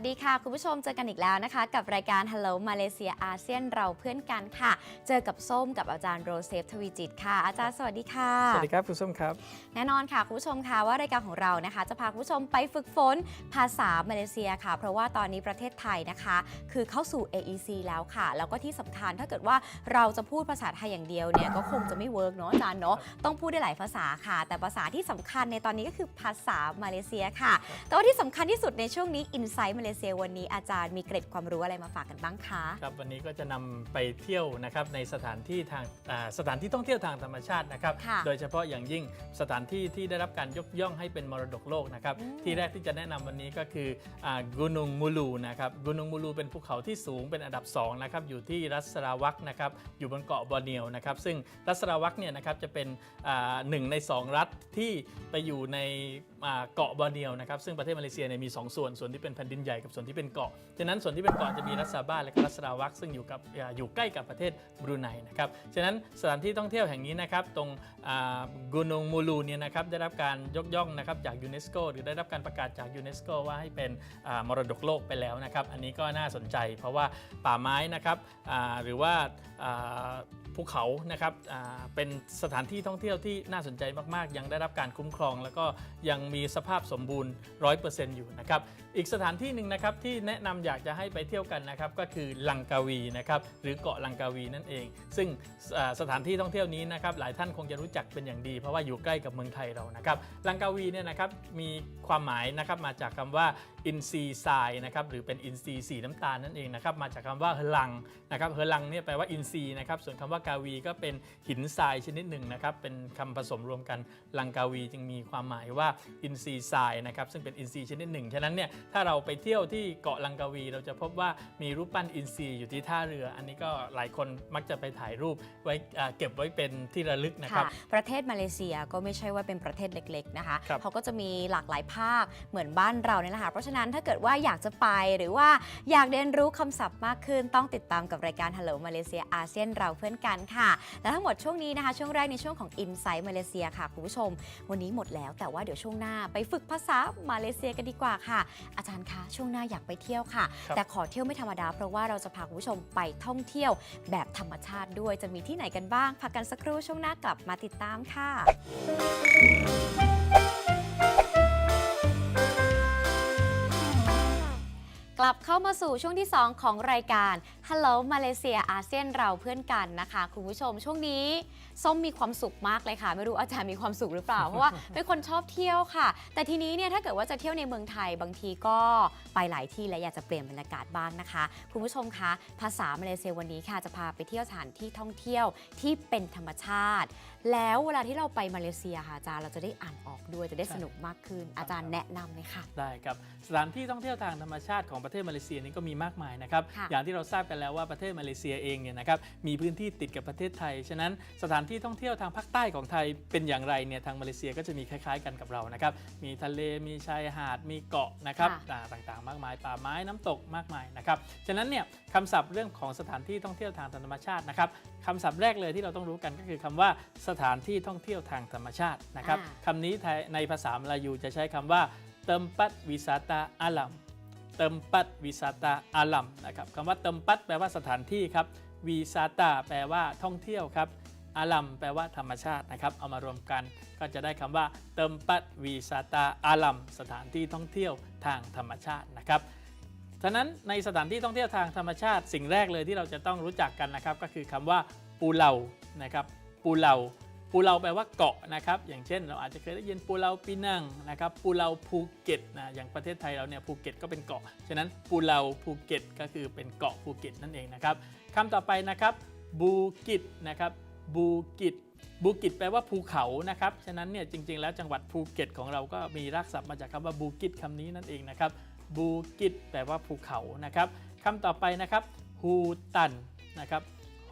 วัสดีค่ะ คุณผู้ชมเจอกันอีกแล้วนะคะ กับรายการ Hello Malaysia อาเซียนเราเพื่อนกันค่ะ เจอกับส้มกับอาจารย์โรเซฟทวีจิตค่ะ อาจารย์สวัสดีค่ะ สวัสดีครับคุณส้มครับ แน่นอนค่ะ คุณผู้ชมค่ะว่ารายการของเรานะคะ จะพาคุณผู้ชมไปฝึกฝนภาษามาเลเซียค่ะ เพราะว่าตอนนี้ประเทศไทยนะคะ คือเข้าสู่ AEC แล้วค่ะ แล้วก็ที่สำคัญถ้าเกิดว่าเราจะพูดภาษาไทยอย่างเดียวเนี่ยก็คงจะไม่เวิร์กเนาะอาจารย์เนาะต้องพูดได้หลายภาษาค่ะ แต่ภาษาที่สำคัญในตอนนี้ก็คือภาษามาเลเซียค่ะ แต่ว่าที่สำคัญที่สุดในช่วงนี้ Insight มาเลเซียวันนี้อาจารย์มีเกร็ดความรู้อะไรมาฝากกันบ้างคะครับวันนี้ก็จะนำไปเที่ยวนะครับในสถานที่ทางอ่าสถานที่ท่องเที่ยวทางธรรมชาตินะครับค่ะโดยเฉพาะอย่างยิ่งสถานที่ที่ได้รับการยกย่องให้เป็นมรดกโลกนะครับอืมที่แรกที่จะแนะนำวันนี้ก็คือกุนุงมูลูนะครับกุนุงมูลูเป็นภูเขาที่สูงเป็นอันดับ2นะครับอยู่ที่รัสสราวักนะครับอยู่บนเกาะบอร์เนียวนะครับซึ่งรัสสราวักเนี่ยนะครับจะเป็นอ่าหนึ่งใน 2 รัฐที่ไปอยู่ในอ่าเกาะบอร์เนียวนะครับซึ่งประเทศมาเลเซียเนี่ยมีสองส่วนส่วนที่เป็นแผ่นดินใหญ่กับส่วนที่เป็นเกาะฉะนั้นส่วนที่เป็นเกาะจะมีรัสซาบ้าและรัสราวักซึ่งอยู่กับอยู่ใกล้กับประเทศบรูไนนะครับฉะนั้นสถานที่ท่องเที่ยวแห่งนี้นะครับตรงกุนงมูลูเนี่ยนะครับได้รับการยกย่องนะครับจากยูเนสโกหรือได้รับการประกาศจากยูเนสโกว่าให้เป็นมรดกโลกไปแล้วนะครับอันนี้ก็น่าสนใจ เพราะว่าป่าไม้นะครับหรือว่าภูเขานะครับเป็นสถานที่ท่องเที่ยวที่น่าสนใจมาก ๆ ยังได้รับการคุ้มครอง แล้วก็ยังมีสภาพสมบูรณ์ 100%อยู่นะครับ อีกสถานที่หนึ่งนะครับที่แนะนำอยากจะให้ไปเที่ยวกันนะครับก็คือลังกาวีนะครับหรือเกาะลังกาวีนั่นเอง ซึ่งสถานที่ท่องเที่ยวนี้นะครับหลายท่านคงจะรู้จักเป็นอย่างดี เพราะว่าอยู่ใกล้กับเมืองไทยเรานะครับลังกาวีเนี่ยนะครับมีความหมายนะครับมาจากคำว่าอินซีทรายนะครับหรือเป็นอินซีสีน้ำตาลนั่นเองนะครับมาจากคำว่าเฮลังนะครับเฮลังเนี่ยแปลว่าอินซีนะครับส่วนคำว่ากาวีก็เป็นหินทรายชนิดหนึ่งนะครับเป็นคำผสมรวมกันลังกาวีจึงมีความหมายว่าอินซีทรายนะครับซึ่งเป็นอินซีชนิดหนึ่งฉะนั้นเนี่ยถ้าเราไปเที่ยวที่เกาะลังกาวี เราจะพบว่ามีรูปปั้นอินซีอยู่ที่ท่าเรือ อันนี้ก็หลายคนมักจะไปถ่ายรูปไว้อ่าเก็บไว้เป็นที่ระลึกนะครับค่ะประเทศมาเลเซียก็ไม่ใช่ว่าเป็นประเทศเล็กๆนะคะครับเขาก็จะมีหลากหลายภาคเหมือนบ้านเราเนี่ยแหละค่ะเพราะฉะนั้นถ้าเกิดว่าอยากจะไปหรือว่าอยากเรียนรู้คำศัพท์มากขึ้นต้องติดตามกับรายการ Hello มาเลเซียอาเซียนเราเพื่อนกันค่ะ และทั้งหมดช่วงนี้นะคะ ช่วงแรกในช่วงของ Insight มาเลเซียค่ะคุณผู้ชม วันนี้หมดแล้วแต่ว่าเดี๋ยวช่วงหน้าไปฝึกภาษามาเลเซียกันดีกว่าค่ะอาจารย์คะ ช่วงหน้าอยากไปเที่ยวค่ะ ครับ แต่ขอเที่ยวไม่ธรรมดา เพราะว่าเราจะพาคุณผู้ชมไปท่องเที่ยวแบบธรรมชาติด้วยจะมีที่ไหนกันบ้างพักกันสักครู่ช่วงหน้ากลับมาติดตามค่ะ กลับเข้ามาสู่ช่วงที่ 2 ของรายการ Hello มาเลเซียอาเซียนเราเพื่อนกันนะคะ คุณผู้ชมช่วงนี้ ส้มมีความสุขมากเลยค่ะ ไม่รู้อาจารย์มีความสุขหรือเปล่า เพราะว่าเป็นคนชอบเที่ยวค่ะ แต่ทีนี้เนี่ยถ้าเกิดว่าจะเที่ยวในเมืองไทยบางทีก็ไปหลายที่และอยากจะเปลี่ยนบรรยากาศบ้างนะคะ คุณผู้ชมคะภาษามาเลเซียวันนี้ค่ะจะพาไปเที่ยวสถานที่ท่องเที่ยวที่เป็นธรรมชาติ แล้วเวลาที่เราไปมาเลเซียค่ะอาจารย์เราจะได้อ่านออกด้วยจะได้สนุกมากขึ้น อาจารย์แนะนำเลยค่ะ ได้ครับสถานที่ท่องเที่ยวทางธรรมชาติของประเทศมาเลเซียนี่ก็มีมากมายนะครับค่ะ อย่างที่เราทราบกันแล้วว่าประเทศมาเลเซียเองเนี่ยนะครับมีพื้นที่ติดกับประเทศไทย ฉะนั้นสถานที่ท่องเที่ยวทางภาคใต้ของไทยเป็นอย่างไรเนี่ยทางมาเลเซียก็จะมีคล้ายๆกันกับเรานะครับมีทะเลมีชายหาดมีเกาะนะครับค่ะ อ่าต่างๆ มากมายป่าไม้น้ำตกมากมายนะครับฉะนั้นเนี่ยคำศัพท์เรื่องของสถานที่ท่องเที่ยวทางธรรมชาตินะครับคำศัพท์แรกเลยที่เราต้องรู้กันก็คือคำว่าสถานที่ท่องเที่ยวทางธรรมชาตินะครับอ่าคำนี้ไทยในภาษามลายูจะใช้คำว่าเติมปัดวิสาตาอาลัมเติมปัดวิสาตาอาลัมนะครับคำว่าเติมปัดแปลว่าสถานที่ครับวิสาตาแปลว่าท่องเที่ยวครับอาลัมแปลว่าธรรมชาตินะครับ เอามารวมกันก็จะได้คำว่า เติมปัดวิสาตาอาลัมสถานที่ท่องเที่ยวทางธรรมชาตินะครับฉะนั้นในสถานที่ท่องเที่ยวทางธรรมชาติ สิ่งแรกเลยที่เราจะต้องรู้จักกันนะครับ ก็คือคำว่าปูเลานะครับปูเลา ปูเลาแปลว่าเกาะนะครับอย่างเช่น เราอาจจะเคยได้ยินปูเลาปีนังนะครับปูเลาภูเก็ตนะอย่างประเทศไทยเราเนี่ยภูเก็ตก็เป็นเกาะฉะนั้นปูเลาภูเก็ตก็คือเป็นเกาะภูเก็ตนั่นเองนะครับคำต่อไปนะครับบูกิตนะครับบูกิตบูกิตแปลว่าภูเขานะครับ ฉะนั้นเนี่ยจริงๆ แล้วจังหวัดภูเก็ตของเราก็มีรากศัพท์มาจากคำว่าบูกิตคำนี้นั่นเองนะครับ บูกิตแปลว่าภูเขานะครับคำต่อไปนะครับฮูตันนะครับ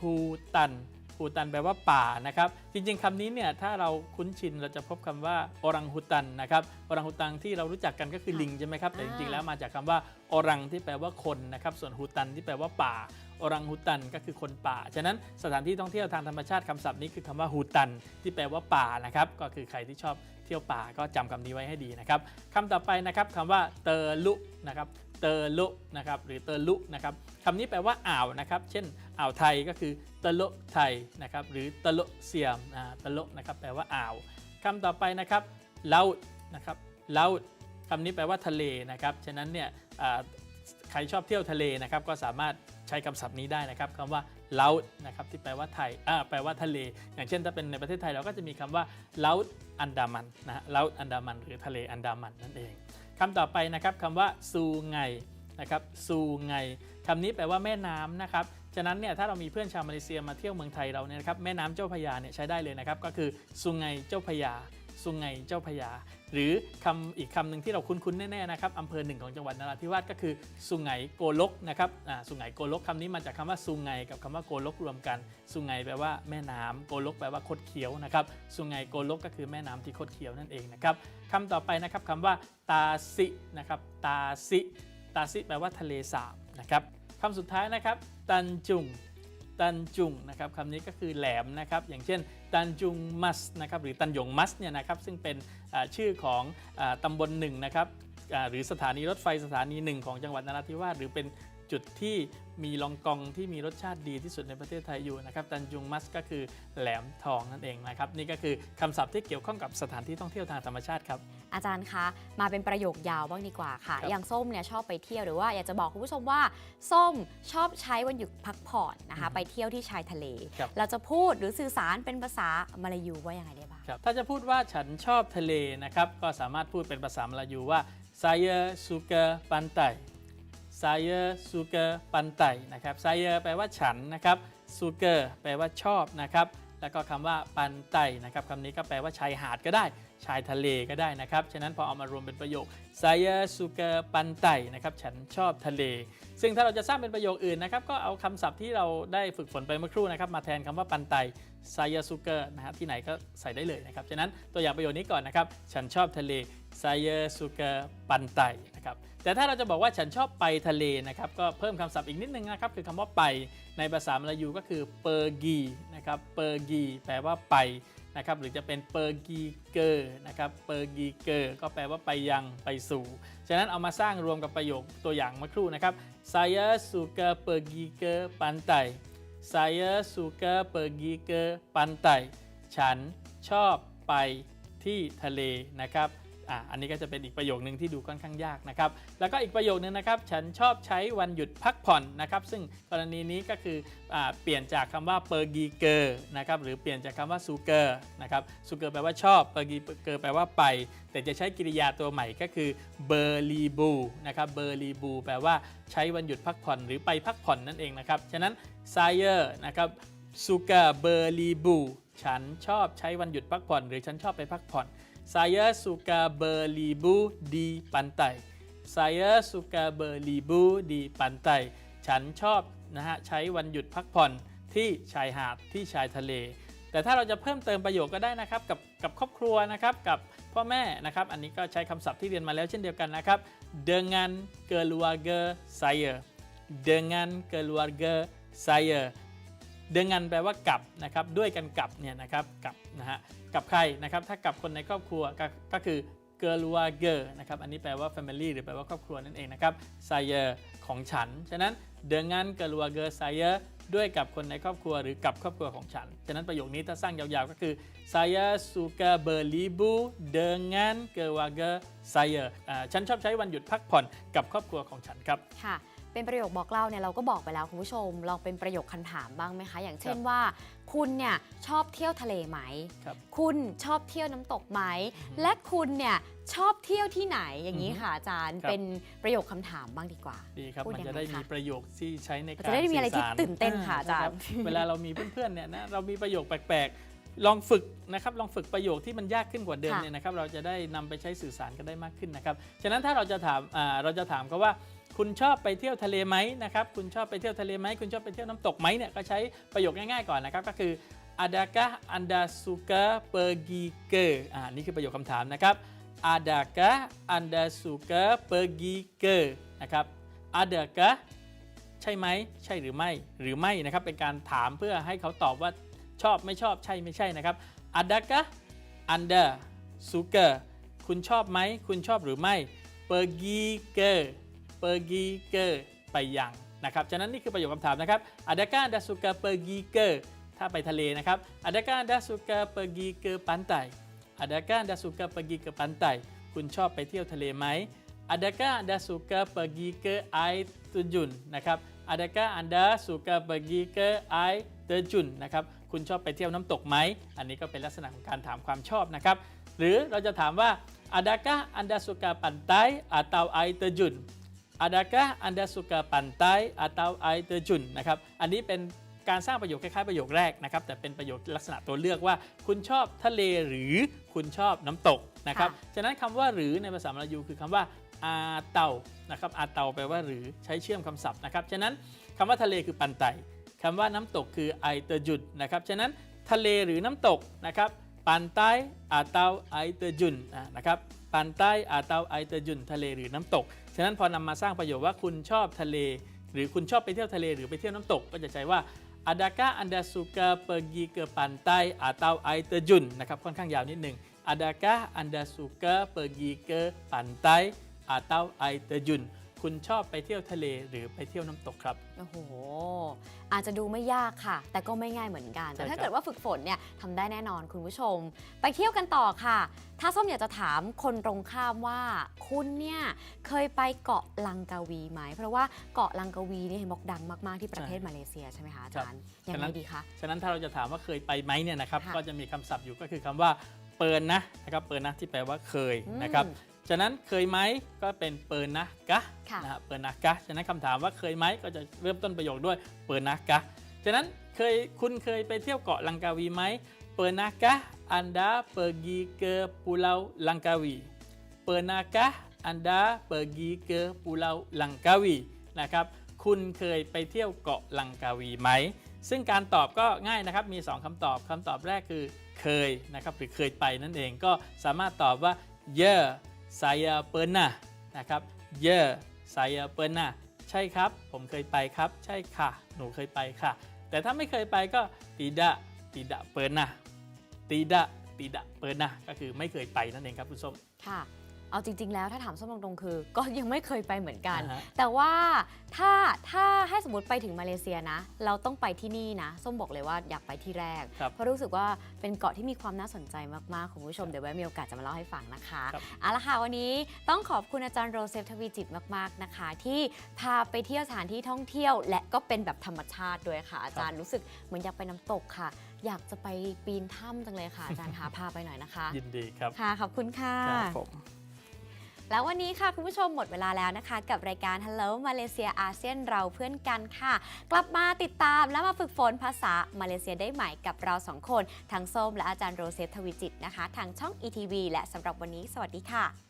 ฮูตัน ฮูตันแปลว่าป่านะครับ จริงๆคำนี้เนี่ยถ้าเราคุ้นชินเราจะพบคำว่าอรังฮูตันนะครับอรังฮูตังที่เรารู้จักกันก็คือลิงใช่ไหมครับแต่จริงๆแล้วมาจากคำว่าอรังที่แปลว่าคนนะครับส่วนฮูตันที่แปลว่าป่าอรังฮูตันก็คือคนป่า ฉะนั้นสถานที่ท่องเที่ยวทางธรรมชาติคำศัพท์นี้คือคำว่าฮูตัน ที่แปลว่าป่านะครับก็คือใครที่ชอบเที่ยวป่าก็จำคำนี้ไว้ให้ดีนะครับคำต่อไปนะครับคำว่าเตอลุนะครับเตอลุนะครับหรือเตอลุนะครับคำนี้แปลว่าอ่าวนะครับ เช่น อ่าวไทยก็คือเตลุไทยนะครับหรือเตลุเซียมอ่าเตลุนะครับแปลว่าอ่าวคำต่อไปนะครับเลานะครับเลาคำนี้แปลว่าทะเลนะครับฉะนั้นเนี่ยใครชอบเที่ยวทะเลนะครับก็สามารถใช้คำศัพท์นี้ได้นะครับคำว่าเลานะครับที่แปลว่าไทยอ่าแปลว่าทะเล อย่างเช่นถ้าเป็นในประเทศไทยเราก็จะมีคำว่าเลาอันดามันนะฮะเลาอันดามันหรือทะเลอันดามันนั่นเองคำต่อไปนะครับคำว่าซูไงนะครับซูไงคำนี้แปลว่าแม่น้ำนะครับ ฉะนั้นเนี่ยถ้าเรามีเพื่อนชาวมาเลเซียมาเที่ยวเมืองไทยเราเนี่ยนะครับแม่น้ำเจ้าพยาเนี่ยใช้ได้เลยนะครับก็คือซูไงเจ้าพยาซูไงเจ้าพยา หรือคำอีกคำหนึ่งที่เราคุ้นๆแน่ๆนะครับอำเภอหนึ่งของจังหวัดนราธิวาสก็คือสุไงโกลกนะครับอ่าสุไงโกลกคำนี้มาจากคำว่าสุไงกับคำว่าโกลกรวมกัน สุไงแปลว่าแม่น้ำโกลกแปลว่าคดเคี้ยวนะครับสุไงโกลกก็คือแม่น้ำที่คดเคี้ยวนั่นเองนะครับคำต่อไปนะครับคำว่าตาซินะครับตาซิตาซิแปลว่าทะเลสาบนะครับ คำสุดท้ายนะครับ ตันจุง ตันจุงนะครับคำนี้ก็คือแหลมนะครับ อย่างเช่น ตันจุงมัสนะครับ หรือตันหยงมัสเนี่ยนะครับ ซึ่งเป็นชื่อของอตำบลหนึ่งนะครับหรือสถานีรถไฟสถานีหนึ่งของจังหวัดนราธิวาสหรือเป็น จุดที่มีลองกองที่มีรสชาติดีที่สุดในประเทศไทยอยู่นะครับตันจุงมัสก็คือแหลมทองนั่นเองนะครับนี่ก็คือคำศัพท์ที่เกี่ยวข้องกับสถานที่ท่องเที่ยวทางธรรมชาติครับอาจารย์คะมาเป็นประโยคยาวบ้างดีกว่าค่ะครับอย่างส้มเนี่ยชอบไปเที่ยวหรือว่าอยากจะบอกคุณผู้ชมว่า ส้มชอบใช้วันหยุดพักผ่อนนะคะไปเที่ยวที่ชายทะเลครับเราจะพูดหรือสื่อสารเป็นภาษามาลายูว่ายังไงได้บ้างครับถ้าจะพูดว่าฉันชอบทะเลนะครับก็สามารถพูดเป็นภาษามลายูว่า saya suka pantai saya suka pantai นะครับ saya แปลว่าฉันนะครับ suka แปลว่าชอบนะครับแล้วก็คำว่า pantai นะครับคำนี้ก็แปลว่าชายหาดก็ได้ ชายทะเลก็ได้นะครับ ฉะนั้นพอเอามารวมเป็นประโยค saya suka pantai นะครับฉันชอบทะเล ซึ่งถ้าเราจะสร้างเป็นประโยคอื่นนะครับก็เอาคำศัพท์ที่เราได้ฝึกฝนไปเมื่อครู่นะครับมาแทนคำว่าปันไต saya suka นะฮะที่ไหนก็ใส่ได้เลยนะครับฉะนั้นตัวอย่างประโยคนี้ก่อนนะครับฉันชอบทะเล saya suka pantai นะครับแต่ถ้าเราจะบอกว่าฉันชอบไปทะเลนะครับก็เพิ่มคำศัพท์อีกนิดนึงนะครับคือคำว่าไปในภาษามลายูก็คือ pergi นะครับ pergi แปลว่าไปนะครับหรือจะเป็น pergi ke นะครับ pergi ke ก็แปลว่าไปยังไปสู่ ฉะนั้นเอามาสร้างรวมกับประโยคตัวอย่างเมื่อครู่นะครับ saya suka pergi ke pantai saya suka pergi ke pantai ฉันชอบไปที่ทะเลนะครับ อะอันนี้ก็จะเป็นอีกประโยคนึงที่ดูค่อนข้างยากนะครับ แล้วก็อีกประโยคนึงนะครับ ฉันชอบใช้วันหยุดพักผ่อนนะครับ ซึ่งกรณีนี้ก็คืออเปลี่ยนจากคำว่า pergi ke นะครับหรือเปลี่ยนจากคำว่า suka นะครับ suka แปลว่าชอบ pergi ke แปลว่าไป แต่จะใช้กริยาตัวใหม่ก็คือ berlibu นะครับ berlibu แปลว่าใช้วันหยุดพักผ่อนหรือไปพักผ่อนนั่นเองนะครับ ฉะนั้น saya นะครับ suka berlibu ฉันชอบใช้วันหยุดพักผ่อน หรือฉันชอบไปพักผ่อน saya suka berlibu di pantai saya suka berlibu di pantai ฉันชอบนะฮะใช้วันหยุดพักผ่อนที่ชายหาดที่ชายทะเล แต่ถ้าเราจะเพิ่มเติมประโยคก็ได้นะครับ กับกับครอบครัวนะครับ กับพ่อแม่นะครับ อันนี้ก็ใช้คำศัพท์ที่เรียนมาแล้วเช่นเดียวกันนะครับ dengan keluarga saya dengan keluarga saya dengan แปลว่ากับนะครับ ด้วยกันกับเนี่ยนะครับกับ นะฮะกับใครนะครับถ้ากับคนในครอบครัวก็ก็คือ keluarga นะครับอันนี้แปลว่า family หรือแปลว่าครอบครัวนั่นเองนะครับ saya ของฉัน ฉะนั้น dengan keluarga saya ด้วยกับคนในครอบครัวหรือกับครอบครัวของฉัน ฉะนั้นประโยคนี้ถ้าสร้างยาวๆก็คือ saya suka berlibu dengan keluarga saya อ่าฉันชอบใช้วันหยุดพักผ่อนกับครอบครัวของฉันครับ ค่ะ เป็นประโยคบอกเล่าเนี่ยเราก็บอกไปแล้วคุณผู้ชม ลองเป็นประโยคคำถามบ้างไหมคะ อย่างเช่นว่า คุณเนี่ยชอบเที่ยวทะเลไหม ครับ คุณชอบเที่ยวน้ำตกไหม และคุณเนี่ยชอบเที่ยวที่ไหนอย่างนี้อือฮึค่ะอาจารย์ ครับ เป็นประโยคคำถามบ้างดีกว่า ดีครับพูดมันยังจะไงได้คะมีประโยคที่ใช้ในการจะได้มีอะไรที่สื่สาตื่นเต้นค่ะอาจารย์นะคบเวลาเรามีเพื่อนๆเนี่ยนะเรามีประโยคแปลกๆ ลองฝึกนะครับลองฝึกประโยคที่มันยากขึ้นกว่าเดิมค่ะ เนี่ยนะครับเราจะได้นำไปใช้สื่อสารกันได้มากขึ้นนะครับฉะนั้นถ้าเราจะถามอ่าเราจะถามเขาว่า คุณชอบไปเที่ยวทะเลไหมนะครับคุณชอบไปเที่ยวทะเลไหมคุณชอบไปเที่ยวน้ำตกไหมเนี่ยก็ใช้ประโยคง่ายๆก่อนนะครับก็คือ adakah anda suka pergi ke อ่านี่คือประโยคคำถามนะครับ adakah anda suka pergi ke นะครับ adakah ใช่ไหมใช่หรือไม่หรือไม่นะครับเป็นการถามเพื่อให้เขาตอบว่าชอบไม่ชอบใช่ไม่ใช่นะครับ adakah anda suka คุณชอบไหม คุณชอบหรือไม่ pergi ke pergi ke ไปยังนะครับ ฉะนั้นนี่คือประโยคคำถามนะครับ adakah anda suka pergi ke ถ้าไปทะเลนะครับ adakah anda suka pergi ke pantai adakah anda suka pergi ke pantai คุณชอบไปเที่ยวทะเลไหม adakah anda suka pergi ke air terjun นะครับ adakah anda suka pergi ke air terjun นะครับคุณชอบไปเที่ยวน้ำตกไหม อันนี้ก็เป็นลักษณะของการถามความชอบนะครับ หรือเราจะถามว่า adakah anda suka pantai atau air terjun adakah anda suka pantai atau air terjun นะครับ อันนี้เป็นการสร้างประโยคคล้าย ๆ ประโยคแรกนะครับ แต่เป็นประโยคลักษณะตัวเลือกว่า คุณชอบทะเลหรือคุณชอบน้ำตกนะครับค่ะฉะนั้นคำว่าหรือในภาษามลายูคือคำว่าอาเตานะครับ อาเตาแปลว่าหรือใช้เชื่อมคำศัพท์นะครับ ฉะนั้นคำว่าทะเลคือปันไตคำว่าน้ำตกคือไอเตอร์จุดนะครับ ฉะนั้นทะเลหรือน้ำตกนะครับปันไตอาเตาไอเตอร์จุนอ่านะครับปันไตอาเตาไอเตอร์จุนทะเลหรือน้ำตก ฉะนั้นพอนำมาสร้างประโยชน์ว่าคุณชอบทะเล หรือคุณชอบไปเที่ยวทะเลหรือไปเที่ยวน้ำตก ก็จะใช้ว่า Adakah anda suka pergi ke pantai atau air terjun นะครับค่อนข้างยาวนิดหนึ่ง Adakah anda suka pergi ke pantai atau air terjun คุณชอบไปเที่ยวทะเลหรือไปเที่ยวน้ำตกครับ โอ้โห อาจจะดูไม่ยากค่ะ แต่ก็ไม่ง่ายเหมือนกันใช่แต่ถ้าครับเกิดว่าฝึกฝนเนี่ยทำได้แน่นอนคุณผู้ชม ไปเที่ยวกันต่อค่ะ ถ้าส้มอยากจะถามคนตรงข้ามว่า คุณเนี่ยเคยไปเกาะลังกาวีไหม เพราะว่าเกาะลังกาวีเนี่ยเห็นบอกดังมากๆที่ประเทศมาเลเซียใช่ไหมคะอาจารย์ยังไงดีคะ ฉะนั้นถ้าเราจะถามว่าเคยไปไหมเนี่ยนะครับค่ะก็จะมีคำศัพท์อยู่ก็คือคำว่าเปินนะนะครับเปินนะที่แปลว่าเคยอืมนะครับ ฉะนั้นเคยไหมก็เป็นเปินนะกะค่ะนะฮะเปิดนักกะฉะนั้นคำถามว่าเคยไหมก็จะเริ่มต้นประโยคด้วยเปิดนักกะฉะนั้นเคยคุณเคยไปเที่ยวเกาะลังกาวีไหมเปิดนักกะ Anda pergi ke Pulau Langkawi Pernahkah Anda pergi ke Pulau Langkawi นะครับคุณเคยไปเที่ยวเกาะลังกาวีไหม ซึ่งการตอบก็ง่ายนะครับ มี 2คำตอบคำตอบแรกคือเคยนะครับหรือเคยไปนั่นเองก็สามารถตอบว่า yeah saya pernah นะครับ yeah saya pernah ใช่ครับ ผมเคยไปครับ ใช่ค่ะ หนูเคยไปค่ะ แต่ถ้าไม่เคยไปก็ tidak tidak pernah tidak tidak pernah ก็คือไม่เคยไปนั่นเองครับคุณส้มค่ะ เอาจริง ๆ แล้วถ้าถามส้มตรงๆคือ ก็ยังไม่เคยไปเหมือนกัน อ่าฮะ แต่ว่าถ้าถ้าให้สมมติไปถึงมาเลเซียนะ เราต้องไปที่นี่นะส้มบอกเลยว่าอยากไปที่แรก ครับ เพราะรู้สึกว่าเป็นเกาะที่มีความน่าสนใจมากๆ คุณผู้ชมเดี๋ยวไว้มีโอกาสจะมาเล่าให้ฟังนะคะครับ เอาละค่ะวันนี้ต้องขอบคุณอาจารย์โรเซฟทวีจิตมากๆนะคะ ที่พาไปเที่ยวสถานที่ท่องเที่ยว และก็เป็นแบบธรรมชาติด้วยค่ะ อาจารย์รู้สึกเหมือนอยากไปน้ำตกค่ะ อยากจะไปปีนถ้ำจังเลยค่ะอาจารย์คะพาไปหน่อยนะคะ ยินดีครับ ค่ะขอบคุณค่ะ ครับผม แล้ววันนี้ค่ะคุณผู้ชมหมดเวลาแล้วนะคะ กับรายการ Hello มาเลเซียอาเซียนเราเพื่อนกันค่ะ กลับมาติดตามและมาฝึกฝนภาษามาเลเซียได้ใหม่กับเราสองคนทั้งส้มและอาจารย์โรเซฟทวิจิตนะคะ ทางช่อง ETV และสำหรับวันนี้ สวัสดีค่ะ